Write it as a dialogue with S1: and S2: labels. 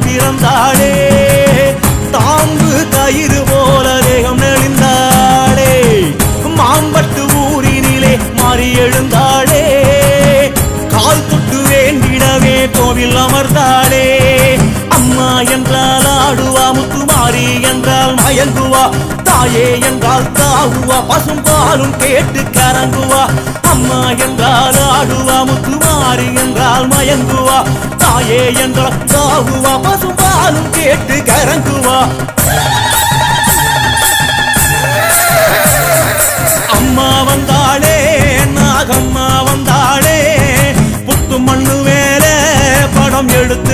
S1: பிறந்தாளே. தாம்பு தயிறு போல தேகம் நெளிந்தாளே. மாம்பட்டு ஊரினிலே மாறி எழுந்தாளே. கால் தொட்டு வேண்டிடவே கோவில் அமர்ந்தாளே. அம்மா என்றால் ஆடுவா முத்துமாரி என்றால் மயங்குவா. தாயே என்றால் தாவுவா பசும் பாலும் கேட்டு கரங்குவா அம்மா என்றால் ஆடுவா முத்துமாரி என்றால் மயங்குவா. தாயே என்றால் ஆகுவா? பசும்பாலும் கேட்டு கறங்குவா. அம்மா வந்தாளே நாகம்மா வந்தாளே புத்து மண்ணு வேலை படம் எடுத்து